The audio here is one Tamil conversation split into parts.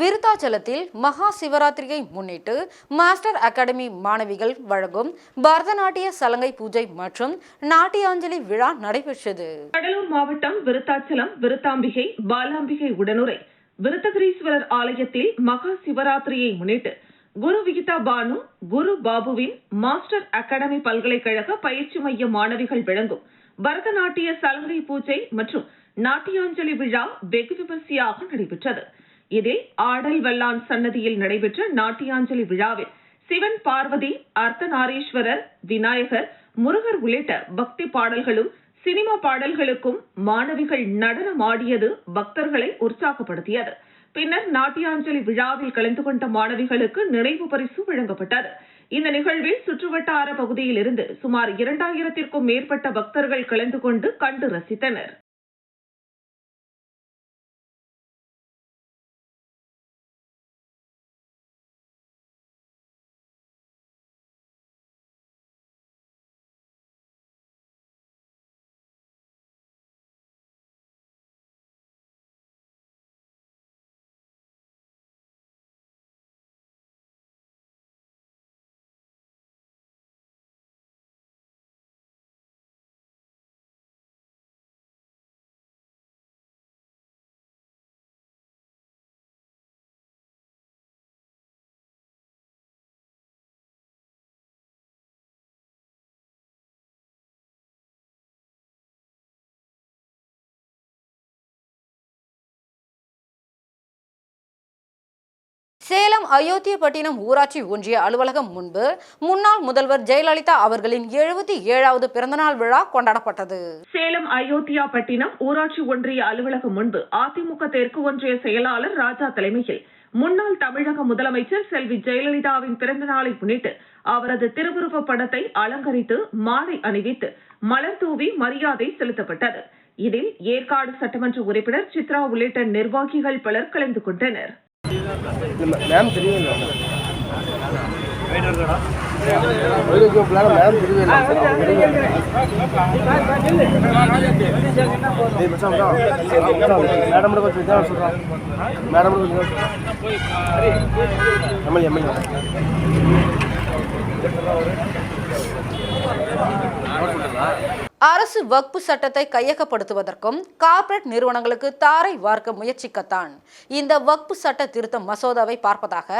விருத்தாச்சலத்தில் மகா சிவராத்திரியை முன்னிட்டு மாஸ்டர் அகாடமி மாணவிகள் வழங்கும் பரதநாட்டிய சலங்கை பூஜை மற்றும் நாட்டியாஞ்சலி விழா நடைபெற்றது. கடலூர் மாவட்டம் விருத்தாச்சலம் விருத்தாம்பிகை பாலாம்பிகை உடனுரை விருத்தகிரீஸ்வரர் ஆலயத்தில் மகா சிவராத்திரியை முன்னிட்டு குரு விகிதா பானு குரு பாபுவின் மாஸ்டர் அகாடமி பல்கலைக்கழக பயிற்சி மைய மாணவிகள் வழங்கும் பரதநாட்டிய சலங்கை பூஜை மற்றும் நாட்டியாஞ்சலி விழா வெகு விமர்சையாக நடைபெற்றது. இதில் ஆடல் வல்லான் சன்னதியில் நடைபெற்ற நாட்டியாஞ்சலி விழாவில் சிவன் பார்வதி அர்த்தநாரீஸ்வரர் விநாயகர் முருகர் உள்ளிட்ட பக்தி பாடல்களும் சினிமா பாடல்களுக்கும் மாணவிகள் நடனமாடியது பக்தர்களை உற்சாகப்படுத்தியது. பின்னர் நாட்டியாஞ்சலி விழாவில் கலந்து கொண்ட மாணவிகளுக்கு நினைவு பரிசு வழங்கப்பட்டது. இந்த நிகழ்வில் சுற்றுவட்டார பகுதியில் இருந்து சுமார் இரண்டாயிரத்திற்கும் மேற்பட்ட பக்தர்கள் கலந்து கொண்டு கண்டு ரசித்தனர். சேலம் அயோத்தியப்பட்டினம் ஊராட்சி ஒன்றிய அலுவலகம் முன்பு முன்னாள் முதல்வர் ஜெயலலிதா அவர்களின் எழுபத்தி ஏழாவது பிறந்தநாள் விழா கொண்டாடப்பட்டது. சேலம் அயோத்தியா பட்டினம் ஊராட்சி ஒன்றிய அலுவலகம் முன்பு அதிமுக தெற்கு ஒன்றிய செயலாளர் ராஜா தலைமையில் முன்னாள் தமிழக முதலமைச்சர் செல்வி ஜெயலலிதாவின் பிறந்த நாளை முன்னிட்டு அவரது திருவுருவ படத்தை அலங்கரித்து மாலை அணிவித்து மலர் தூவி மரியாதை செலுத்தப்பட்டது. இதில் ஏற்காடு சட்டமன்ற உறுப்பினர் சித்ரா உள்ளிட்ட நிர்வாகிகள் பலர் கலந்து கொண்டனர். மேம் தெரியல மேம் தெரியல மேடம் கொஞ்சம் சொல்கிறான் மேடம் கொஞ்சம் எம்எல்ஏ எம்எல்ஏ. அரசு வக்பு சட்டத்தை கையகப்படுத்துவதற்கும் கார்ப்பரேட் நிறுவனங்களுக்கு தாரை வார்க்க முயற்சிக்கத்தான். இந்த வக்பு சட்ட திருத்த மசோதாவை பார்ப்பதாக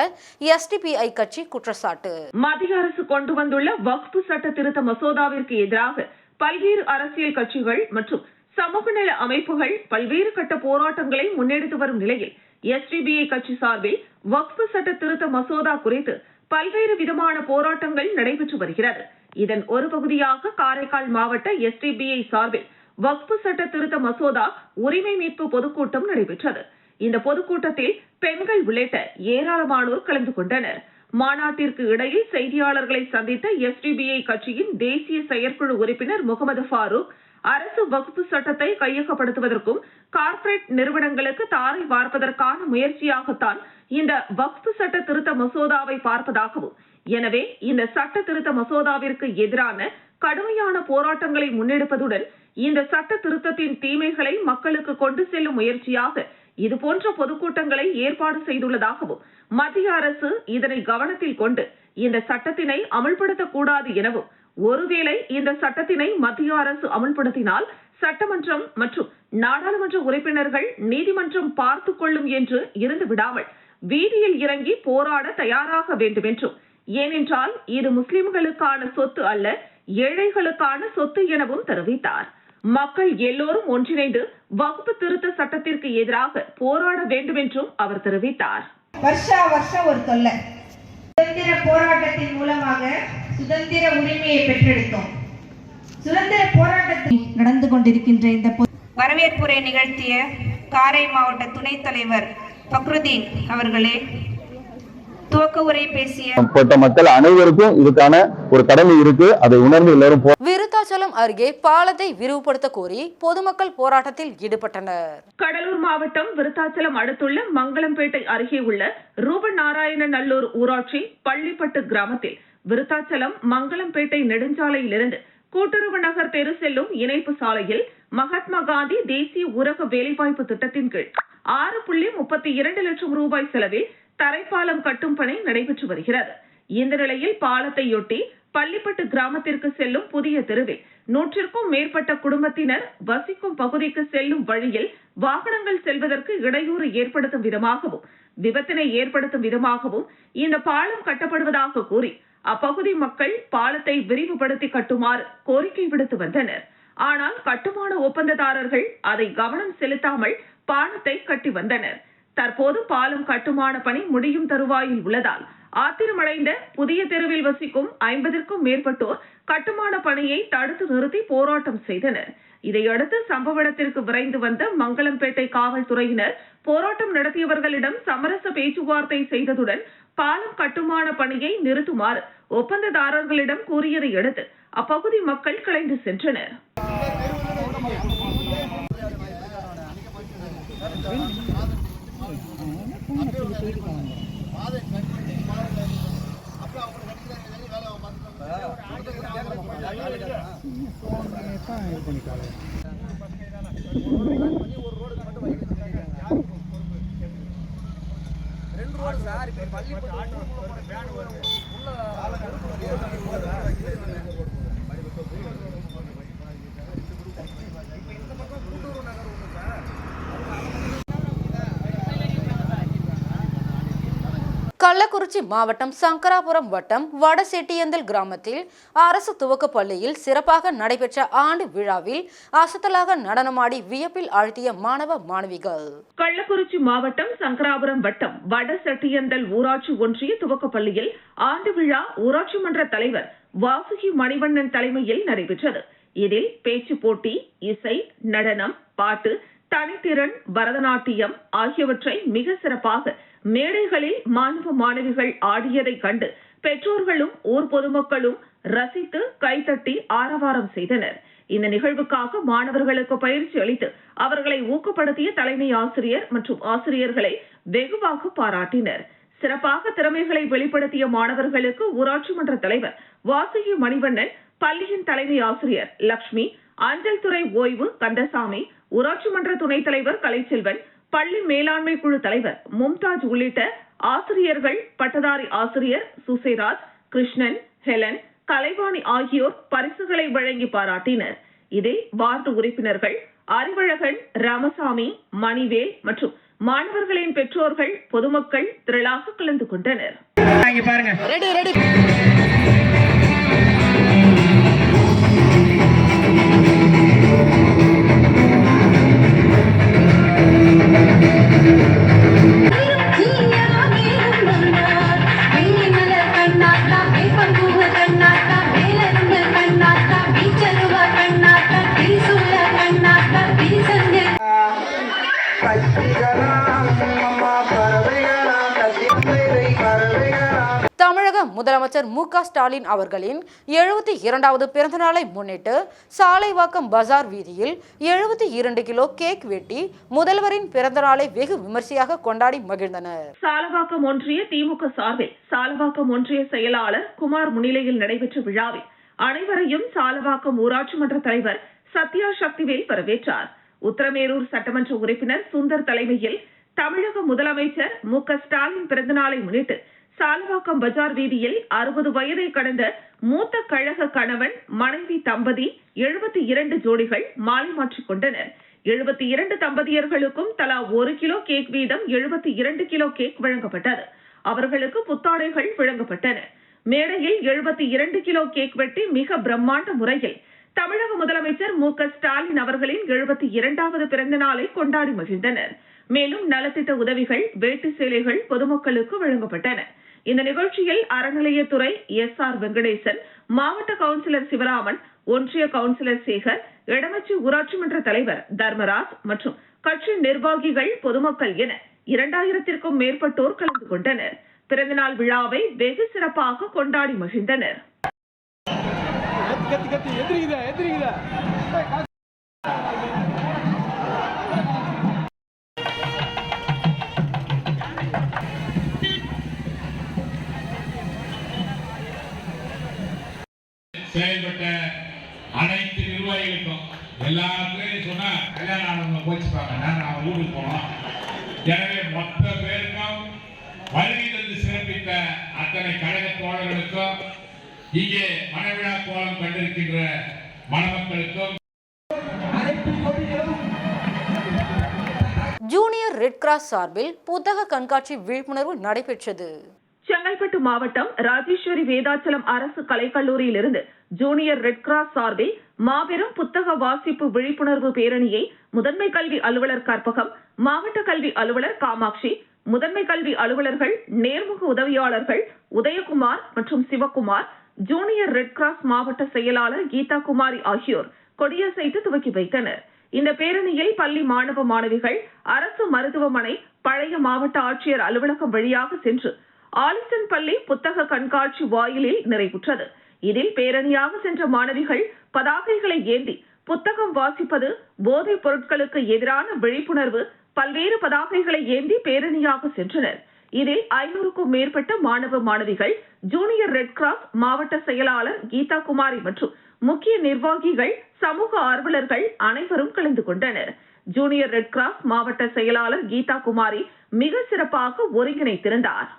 எஸ்டிபிஐ கட்சி குற்றச்சாட்டு. மத்திய அரசு கொண்டு வந்துள்ள வக்பு சட்ட திருத்த மசோதாவிற்கு எதிராக பல்வேறு அரசியல் கட்சிகள் மற்றும் சமூக நல அமைப்புகள் பல்வேறு கட்ட போராட்டங்களை முன்னெடுத்து வரும் நிலையில் எஸ்டிபிஐ கட்சி சார்பில் வக்பு சட்ட திருத்த மசோதா குறித்து பல்வேறு விதமான போராட்டங்கள் நடைபெற்று வருகிறது. இதன் ஒரு பகுதியாக காரைக்கால் மாவட்ட எஸ்டிபிஐ சார்பில் வக்பு சட்ட திருத்த மசோதா உரிமை மீட்பு பொதுக்கூட்டம் நடைபெற்றது. இந்த பொதுக்கூட்டத்தில் பெண்கள் உள்ளிட்ட ஏராளமானோர் கலந்து கொண்டனர். மாநாட்டிற்கு இடையில் செய்தியாளர்களை சந்தித்த எஸ்டிபிஐ கட்சியின் தேசிய செயற்குழு உறுப்பினர் முகமது ஃபாரூக் அரசு வகுப்பு சட்டத்தை கையகப்படுத்துவதற்கும் கார்ப்பரேட் நிறுவனங்களுக்கு தாரை வார்ப்பதற்கான முயற்சியாகத்தான் இந்த வக்ஃபு சட்ட திருத்த மசோதாவை பார்ப்பதாகவும் எனவே இந்த சட்ட திருத்த மசோதாவிற்கு எதிரான கடுமையான போராட்டங்களை முன்னெடுப்பதுடன் இந்த சட்ட திருத்தத்தின் தீமைகளை மக்களுக்கு கொண்டு செல்லும் முயற்சியாக இதுபோன்ற பொதுக்கூட்டங்களை ஏற்பாடு செய்துள்ளதாகவும் மத்திய அரசு இதனை கவனத்தில் கொண்டு இந்த சட்டத்தினை அமல்படுத்தக்கூடாது எனவும் ஒருவேளை இந்த சட்டத்தினை மத்திய அரசு அமல்படுத்தினால் சட்டமன்றம் மற்றும் நாடாளுமன்ற உறுப்பினர்கள் நீதிமன்றம் பார்த்துக் கொள்ளும் என்று இருந்து விடாமல் வீதியில் இறங்கி போராட தயாராக வேண்டும் என்றும் ஏனென்றால் இது முஸ்லிம்களுக்கான சொத்து அல்ல ஏழைகளுக்கான சொத்து எனவும் தெரிவித்தார். மக்கள் எல்லோரும் ஒன்றிணைந்து வகுப்பு திருத்த சட்டத்திற்கு எதிராக போராட வேண்டும் என்றும் அவர் தெரிவித்தார். வருஷா வருஷம் ஒரு தொல்லை. சுதந்திர போராட்டத்தின் மூலமாக சுதந்திர உரிமையை பெற்றெடுத்தோம். சுதந்திர போராட்டத்தில் நடந்து கொண்டிருக்கின்ற இந்த வரவேற்புரை நிகழ்த்திய காரை மாவட்ட துணைத் தலைவர் பக்ருதீன் அவர்களே துவக்க உரை பேசிய பட்ட மக்கள் அனைவருக்கும் இதுக்கான ஒரு கடமை இருக்கு. அதை உணர்ந்து எல்லாரும் விருத்தாச்சலம் அருகே பாலத்தை விரிவுபடுத்த கோரி பொதுமக்கள் போராட்டத்தில் ஈடுபட்டனர். கடலூர் மாவட்டம் விருத்தாச்சலம் அடுத்துள்ள மங்களம்பேட்டை அருகே உள்ள ரூபன் நாராயண நல்லூர் ஊராட்சி பள்ளிப்பட்டு கிராமத்தில் விருத்தாச்சலம் மங்களம்பேட்டை நெடுஞ்சாலையிலிருந்து கூட்டுறவு நகர் தெரு செல்லும் இணைப்பு சாலையில் மகாத்மா காந்தி தேசிய ஊரக வேலைவாய்ப்பு திட்டத்தின் கீழ் ஆறு புள்ளி முப்பத்தி இரண்டு லட்சம் ரூபாய் செலவில் தரைப்பாலம் கட்டும் பணி நடைபெற்று வருகிறது. இந்த நிலையில் பாலத்தையொட்டி பள்ளிப்பட்டு கிராமத்திற்கு செல்லும் புதிய தெருவில் நூற்றிற்கும் மேற்பட்ட குடும்பத்தினர் வசிக்கும் பகுதிக்கு செல்லும் வழியில் வாகனங்கள் செல்வதற்கு இடையூறு ஏற்படுத்தும் விதமாகவும் விபத்தினை ஏற்படுத்தும் விதமாகவும் இந்த பாலம் கட்டப்படுவதாக கூறி அப்பகுதி மக்கள் பாலத்தை விரிவுபடுத்தி கட்டுமாறு கோரிக்கை விடுத்து வந்தனர். ஆனால் கட்டுமான ஒப்பந்ததாரர்கள் அதை கவனம் செலுத்தாமல் பாலத்தை கட்டி வந்தனர். தற்போது பாலம் கட்டுமான பணி முடியும் தருவாயில் உள்ளதால் ஆத்திரமடைந்த புதிய தெருவில் வசிக்கும் ஐம்பதற்கும் மேற்பட்டோர் கட்டுமான பணியை தடுத்து நிறுத்தி போராட்டம் செய்தனர். இதையடுத்து சம்பவ இடத்திற்கு விரைந்து வந்த மங்களம்பேட்டை காவல்துறையினர் போராட்டம் நடத்தியவர்களிடம் சமரச பேச்சுவார்த்தை செய்ததுடன் பாலம் கட்டுமான பணியை நிறுத்துமாறு ஒப்பந்ததாரர்களிடம் கூறியதை அடுத்து அப்பகுதி மக்கள் கலைந்து சென்றனர். கள்ளக்குறிச்சி மாவட்டம் சங்கராபுரம் வட்டம் வடசெட்டியந்தல் கிராமத்தில் அரசு துவக்கப் பள்ளியில் சிறப்பாக நடைபெற்ற ஆண்டு விழாவில் அசத்தலாக நடனமாடி வியப்பில் ஆழ்த்திய மாணவ மாணவிகள். கள்ளக்குறிச்சி மாவட்டம் சங்கராபுரம் வட்டம் வடசெட்டியந்தல் ஊராட்சி ஒன்றிய துவக்கப் பள்ளியில் ஆண்டு விழா ஊராட்சி மன்ற தலைவர் வாசுகி மணிவண்ணன் தலைமையில் நடைபெற்றது. இதில் பேச்சு போட்டி இசை நடனம் பாட்டு தனித்திறன் பரதநாட்டியம் ஆகியவற்றை மிக சிறப்பாக மேடைகளில் மாணவ மாணவிகள் ஆடியதைக் கண்டு பெற்றோர்களும் ஊர் பொதுமக்களும் ரசித்து கைத்தட்டி ஆரவாரம் செய்தனர். இந்த நிகழ்வுக்காக மாணவர்களுக்கு பயிற்சி அளித்து அவர்களை ஊக்கப்படுத்திய தலைமை ஆசிரியர் மற்றும் ஆசிரியர்களை வெகுவாக பாராட்டினர். சிறப்பாக திறமைகளை வெளிப்படுத்திய மாணவர்களுக்கு ஊராட்சி மன்ற தலைவர் வாசுகி மணிவண்ணன் பள்ளியின் தலைமை ஆசிரியர் லக்ஷ்மி அஞ்சல் துறை ஓய்வு கந்தசாமி ஊராட்சி மன்ற துணைத் தலைவர் கலைச்செல்வன் பள்ளி மேலாண்மை குழு தலைவர் மும்தாஜ் உள்ளிட்ட ஆசிரியர்கள் பட்டதாரி ஆசிரியர் சுசேராஜ் கிருஷ்ணன் ஹெலன் கலைவாணி ஆகியோர் பரிசுகளை வழங்கி பாராட்டினர். இதில் வார்டு உறுப்பினர்கள் அறிவழகன் ராமசாமி மணிவேல் மற்றும் மாணவர்களின் பெற்றோர்கள் பொதுமக்கள் திரளாக கலந்து கொண்டனர். தமிழக முதலமைச்சர் மு க ஸ்டாலின் அவர்களின் எழுபத்தி இரண்டாவது பிறந்தநாளை முன்னிட்டு சாலைவாக்கம் பஜார் வீதியில் எழுபத்தி இரண்டு கிலோ கேக் வெட்டி முதல்வரின் பிறந்தநாளை வெகு விமர்சையாக கொண்டாடி மகிழ்ந்தனர். சாலவாக்கம் ஒன்றிய திமுக சார்பில் சாலவாக்கம் ஒன்றிய செயலாளர் குமார் முன்னிலையில் நடைபெற்ற விழாவில் அனைவரையும் சாலவாக்கம் ஊராட்சி மன்ற தலைவர் சத்யா சக்திவேல் வரவேற்றார். உத்தரமேரூர் சட்டமன்ற உறுப்பினர் சுந்தர் தலைமையில் தமிழக முதலமைச்சர் மு க ஸ்டாலின் பிறந்தநாளை முன்னிட்டு சாலவாக்கம் பஜார் வீதியில் அறுபது வயதை கடந்த மூத்த கழக கணவன் மனைவி தம்பதி எழுபத்தி இரண்டு ஜோடிகள் மாலை மாற்றிக் கொண்டனர். எழுபத்தி இரண்டு தம்பதியர்களுக்கும் தலா ஒரு கிலோ கேக் வீதம் எழுபத்தி இரண்டு கிலோ கேக் வழங்கப்பட்டது. அவர்களுக்கு புத்தாடைகள் வழங்கப்பட்டன. மேடையில் எழுபத்தி இரண்டு கிலோ கேக் வெட்டி மிக பிரம்மாண்ட முறையில் தமிழக முதலமைச்சர் மு க ஸ்டாலின் அவர்களின் எழுபத்தி இரண்டாவது பிறந்த நாளை கொண்டாடி மகிழ்ந்தனர். மேலும் நலத்திட்ட உதவிகள் வேட்டி சேலைகள் பொதுமக்களுக்கு வழங்கப்பட்டன. இந்த நிகழ்ச்சியில் அறநிலையத்துறை எஸ் ஆர் வெங்கடேசன் மாவட்ட கவுன்சிலர் சிவராமன் ஒன்றிய கவுன்சிலர் சேகர் இடமச்சி ஊராட்சி மன்ற தலைவர் தர்மராஜ் மற்றும் கட்சி நிர்வாகிகள் பொதுமக்கள் என இரண்டாயிரத்திற்கும் மேற்பட்டோர் கலந்து கொண்டனர். பிறந்தநாள் விழாவை வெகு சிறப்பாக கொண்டாடி மகிழ்ந்தனர். கத்தி கத்தி எதிரிக்குதா எதிரிக்குதா செயல்பட்ட அனைத்து நிர்வாகிகளுக்கும் எல்லாருக்கும் சொன்னா கல்யாணம் ஆனவங்க கோச்சிப்பாங்க நாங்கள் அவன் ஊருக்கு போனோம். எனவே மொத்த பேருக்கும் வருகை தந்து சிறப்பித்த அத்தனை கழக தோழர்களுக்கும் இங்கே மணவிழா கோலம் கண்டிருக்கின்ற மணமக்களுக்கும் ஜூனியர் ரெட் கிராஸ் சார்பில் புத்தக கண்காட்சி விழிப்புணர்வு நடைபெற்றது. செங்கல்பட்டு மாவட்டம் ராஜேஸ்வரி வேதாச்சலம் அரசு கலைக்கல்லூரியிலிருந்து ஜூனியர் ரெட் கிராஸ் சார்பில் மாபெரும் புத்தக வாசிப்பு விழிப்புணர்வு பேரணியை முதன்மை கல்வி அலுவலர் கற்பகம் மாவட்ட கல்வி அலுவலர் காமாட்சி முதன்மை கல்வி அலுவலர்கள் நேர்முக உதவியாளர்கள் உதயகுமார் மற்றும் சிவகுமார் ஜூனியர் ரெட் கிராஸ் மாவட்ட செயலாளர் கீதா குமாரி ஆகியோர் கொடியசைத்து துவக்கி வைத்தனர். இந்த பேரணியில் பள்ளி மாணவ மாணவிகள் அரசு மருத்துவமனை பழைய மாவட்ட ஆட்சியர் அலுவலகம் வழியாக சென்று ஆலிசன் பள்ளி புத்தக கண்காட்சி வாயிலில் நிறைவுற்றது. இதில் பேரணியாக சென்ற மாணவிகள் பதாகைகளை ஏந்தி புத்தகம் வாசிப்பது போதைப் பொருட்களுக்கு எதிரான விழிப்புணர்வு பல்வேறு பதாகைகளை ஏந்தி பேரணியாக சென்றனர். இதில் ஐநூறுக்கும் மேற்பட்ட மாணவ மாணவிகள் ஜூனியர் ரெட் கிராஸ் மாவட்ட செயலாளர் கீதா குமாரி மற்றும் முக்கிய நிர்வாகிகள் சமூக ஆர்வலர்கள் அனைவரும் கலந்து கொண்டனர். ஜூனியர் ரெட் கிராஸ் மாவட்ட செயலாளர் கீதா குமாரி மிக சிறப்பாக ஒருங்கிணைத்திருந்தார்.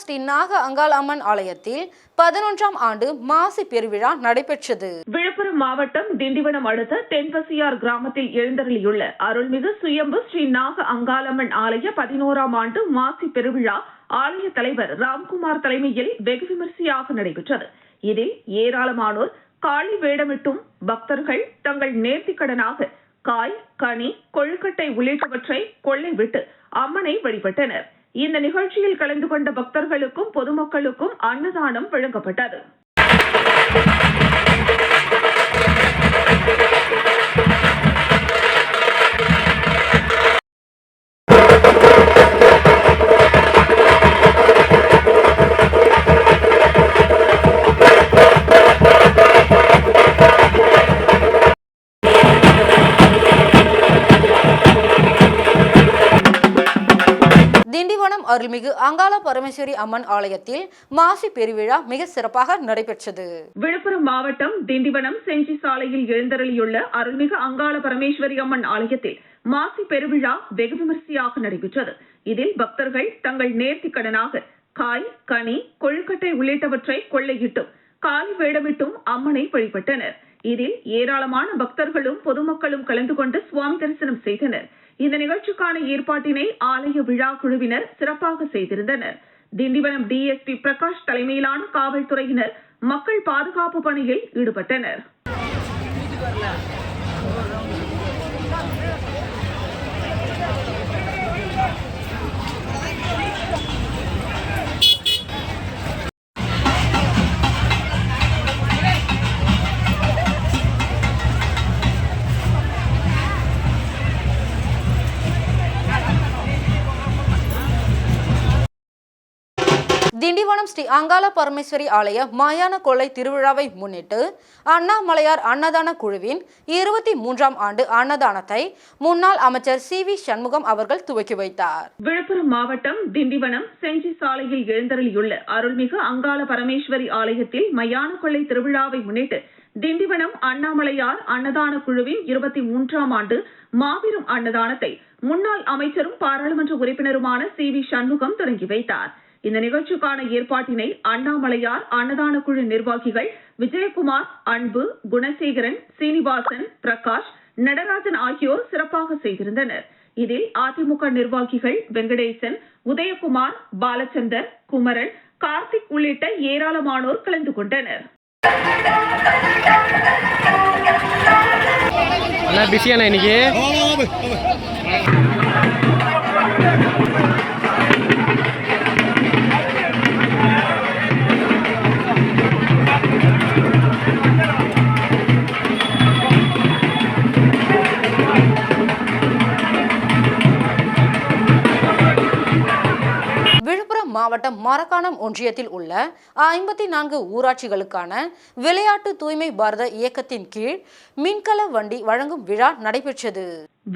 ஸ்ரீ நாக அங்காள் அம்மன் ஆலயத்தில் பதினொன்றாம் ஆண்டு மாசி பெருவிழா நடைபெற்றது. விழுப்புரம் மாவட்டம் திண்டிவனம் அடுத்த தென்பசியார் கிராமத்தில் எழுந்தருளியுள்ள அருள்மிகு சுயம்பு ஸ்ரீ நாக அங்காளம்மன் ஆலய பதினோராம் ஆண்டு மாசி பெருவிழா ஆலய தலைவர் ராம்குமார் தலைமையில் வெகு விமரிசையாக நடைபெற்றது. இதில் ஏராளமானோர் காளி வேடமிட்டும் பக்தர்கள் தங்கள் நேர்த்திக்கடனாக காய் கனி கொழுக்கட்டை உள்ளிட்டவற்றை கொள்ளை விட்டு அம்மனை வழிபட்டனர். இந்த நிகழ்ச்சியில் கலந்து கொண்ட பக்தர்களுக்கும் பொதுமக்களுக்கும் அன்னதானம் வழங்கப்பட்டது. அருள்மிகு அங்காள பரமேஸ்வரி அம்மன் ஆலயத்தில் மாசி பெருவிழா மிக சிறப்பாக நடைபெற்றது. விழுப்புரம் மாவட்டம் திண்டிவனம் செஞ்சி சாலையில் எழுந்தருளியுள்ள அருள்மிகு அங்காள பரமேஸ்வரி அம்மன் ஆலயத்தில் மாசி பெருவிழா வெகு விமரிசையாக நடைபெற்றது. இதில் பக்தர்கள் தங்கள் நேர்த்திக்கடனாக காய் கனி கொழுக்கட்டை உள்ளிட்டவற்றை கொள்ளையிட்டும் காலி வேடமிட்டும் அம்மனை வழிபட்டனர். இதில் ஏராளமான பக்தர்களும் பொதுமக்களும் கலந்து கொண்டு சுவாமி தரிசனம் செய்தனர். இந்த நிகழ்ச்சிக்கான ஏற்பாட்டினை ஆலய விழா குழுவினர் சிறப்பாக செய்திருந்தனர். திண்டிவனம் டிஎஸ்பி பிரகாஷ் தலைமையிலான காவல்துறையினர் மக்கள் பாதுகாப்பு பணியில் ஈடுபட்டனர். திண்டிவனம் ஸ்ரீ அங்காள பரமேஸ்வரி ஆலய மாயான கொள்ளை திருவிழாவை முன்னிட்டு அண்ணாமலையார் அன்னதான குழுவின் இருபத்தி மூன்றாம் ஆண்டு அன்னதானத்தை முன்னாள் அமைச்சர் சி வி சண்முகம் அவர்கள் துவக்கி வைத்தார். விழுப்புரம் மாவட்டம் திண்டிவனம் செஞ்சி சாலையில் எழுந்தருளியுள்ள அருள்மிகு அங்காள பரமேஸ்வரி ஆலயத்தில் மயான கொள்ளை திருவிழாவை முன்னிட்டு திண்டிவனம் அண்ணாமலையார் அன்னதான குழுவின் இருபத்தி மூன்றாம் ஆண்டு மாபெரும் அன்னதானத்தை முன்னாள் அமைச்சரும் பாராளுமன்ற உறுப்பினருமான சி வி சண்முகம் தொடங்கி வைத்தார். இந்த நிகழ்ச்சிக்கான ஏற்பாட்டினை அண்ணாமலையார் அன்னதான குழு நிர்வாகிகள் விஜயகுமார் அன்பு குணசேகரன் சீனிவாசன் பிரகாஷ் நடராஜன் ஆகியோர் சிறப்பாக செய்திருந்தனர். இதில் அதிமுக நிர்வாகிகள் வெங்கடேசன் உதயகுமார் பாலச்சந்தர் குமரன் கார்த்திக் உள்ளிட்ட ஏராளமானோர் கலந்து கொண்டனர். பிஸியாண்ணா இன்னைக்கு? மாவட்டம் மரக்காணம் ஒன்றியத்தில் உள்ள ஐம்பத்தி நான்கு ஊராட்சிகளுக்கான விளையாட்டு தூய்மை பாரத இயக்கத்தின் கீழ் மின்கல வண்டி வழங்கும் விழா நடைபெற்றது.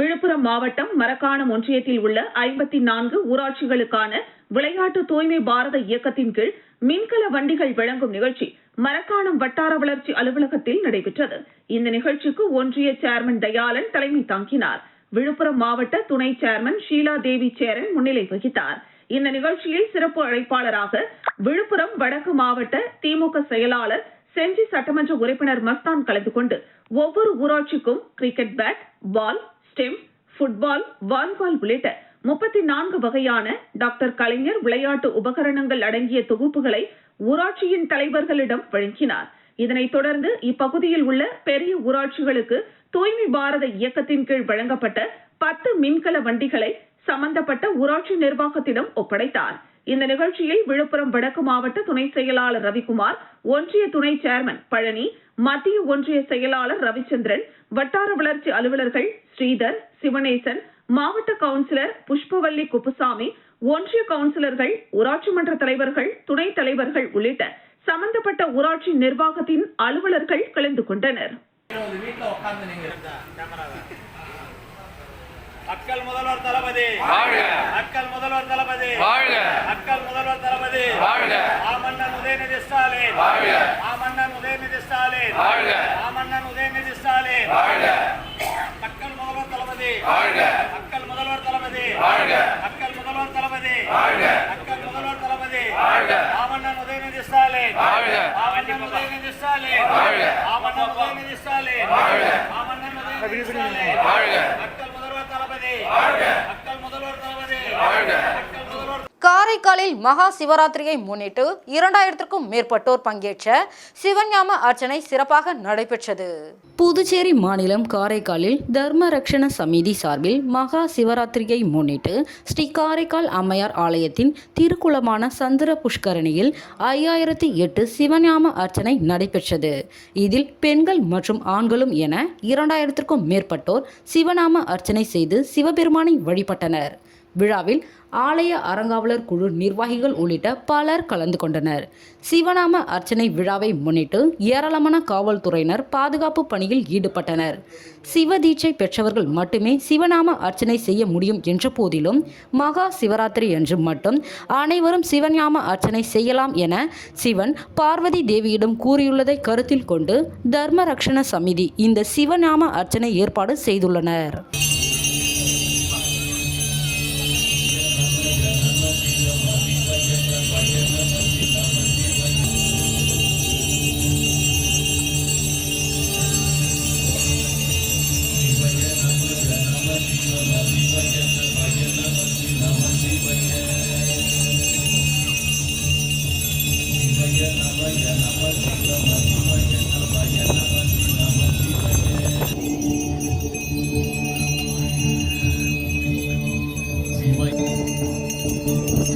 விழுப்புரம் மாவட்டம் மரக்காணம் ஒன்றியத்தில் உள்ள ஐம்பத்தி நான்கு ஊராட்சிகளுக்கான விளையாட்டு தூய்மை பாரத இயக்கத்தின் கீழ் மின்கல வண்டிகள் வழங்கும் நிகழ்ச்சி மரக்காணம் வட்டார வளர்ச்சி அலுவலகத்தில் நடைபெற்றது. இந்த நிகழ்ச்சிக்கு ஒன்றிய சேர்மன் தயாளன் தலைமை தாங்கினார். விழுப்புரம் மாவட்ட துணை சேர்மன் ஷீலா தேவி சேரன் முன்னிலை வகித்தார். இந்த நிகழ்ச்சியில் சிறப்பு அழைப்பாளராக விழுப்புரம் வடக்கு மாவட்ட திமுக செயலாளர் செஞ்சி சட்டமன்ற உறுப்பினர் மஸ்தான் கலந்து கொண்டு ஒவ்வொரு ஊராட்சிக்கும் cricket bat ball stump football volleyball உள்ளிட்ட முப்பத்தி நான்கு வகையான டாக்டர் கலைஞர் விளையாட்டு உபகரணங்கள் அடங்கிய தொகுப்புகளை ஊராட்சியின் தலைவர்களிடம் வழங்கினார். இதனைத் தொடர்ந்து இப்பகுதியில் உள்ள பெரிய ஊராட்சிகளுக்கு தூய்மை பாரத இயக்கத்தின் கீழ் வழங்கப்பட்ட பத்து மின்கல வண்டிகளை சம்பந்தப்பட்ட ஊராட்சி நிர்வாகத்திடம் ஒப்படைத்தார். இந்த நிகழ்ச்சியில் விழுப்புரம் வடக்கு மாவட்ட துணை செயலாளர் ரவிக்குமார் ஒன்றிய துணை சேர்மன் பழனி மத்திய ஒன்றிய செயலாளர் ரவிச்சந்திரன் வட்டார வளர்ச்சி அலுவலர்கள் ஸ்ரீதர் சிவனேசன் மாவட்ட கவுன்சிலர் புஷ்பவல்லி குப்புசாமி ஒன்றிய கவுன்சிலர்கள் ஊராட்சி மன்ற தலைவர்கள் துணைத் தலைவர்கள் உள்ளிட்ட சம்பந்தப்பட்ட ஊராட்சி நிர்வாகத்தின் அலுவலர்கள் கலந்து கொண்டனர். மக்கள் முதல்வர் தளபதி. மக்கள் முதல்வர் தளபதி. மக்கள் முதல்வர் தளபதி. ஆமன்னன் உதயநிதி ஸ்டாலின். ஆமன்னன் உதயநிதி ஸ்டாலின். ஆமன்னன் உதயநிதி ஸ்டாலின். மக்கள் முதல்வர் தளபதி. மக்கள் முதல்வர் தளபதி. மக்கள் முதல்வர் தளபதி. மக்கள் முதல்வர் தளபதி. ஆமன்னன் உதயநிதி ஸ்டாலின். ஆமன்னன் உதயநிதி ஸ்டாலின். ஆமன்னன் உதயநிதி ஸ்டாலின். ஆமன்னன் உதயநிதி ஸ்டாலின் மக்கள் முதல்வர் தளபதி மக்கள் முதல்வர் தளபதி மக்கள் முதல்வர் காரைக்காலில் மகா சிவராத்திரியை முன்னிட்டு இரண்டாயிரத்திற்கும் மேற்பட்டோர் பங்கேற்ற சிவஞாம அர்ச்சனை சிறப்பாக நடைபெற்றது. புதுச்சேரி மாநிலம் காரைக்காலில் தர்ம ரக்ஷண சமிதி சார்பில் மகா சிவராத்திரியை முன்னிட்டு ஸ்ரீ காரைக்கால் அம்மையார் ஆலயத்தின் திருக்குளமான சந்திர புஷ்கரணியில் ஐயாயிரத்தி எட்டு சிவஞாம அர்ச்சனை நடைபெற்றது. இதில் பெண்கள் மற்றும் ஆண்களும் என இரண்டாயிரத்திற்கும் மேற்பட்டோர் சிவநாம அர்ச்சனை செய்து சிவபெருமானை வழிபட்டனர். விழாவில் ஆலய அறங்காவலர் குழு நிர்வாகிகள் உள்ளிட்ட பலர் கலந்து கொண்டனர். சிவநாம அர்ச்சனை விழாவை முன்னிட்டு ஏராளமான காவல்துறையினர் பாதுகாப்பு பணியில் ஈடுபட்டனர். சிவதீட்சை பெற்றவர்கள் மட்டுமே சிவநாம அர்ச்சனை செய்ய முடியும் என்ற போதிலும் மகா சிவராத்திரி என்று மட்டும் அனைவரும் சிவநாம அர்ச்சனை செய்யலாம் என சிவன் பார்வதி தேவியிடம் கூறியுள்ளதை கருத்தில் கொண்டு தர்ம ரக்ஷண சமிதி இந்த சிவநாம அர்ச்சனை ஏற்பாடு செய்துள்ளனர்.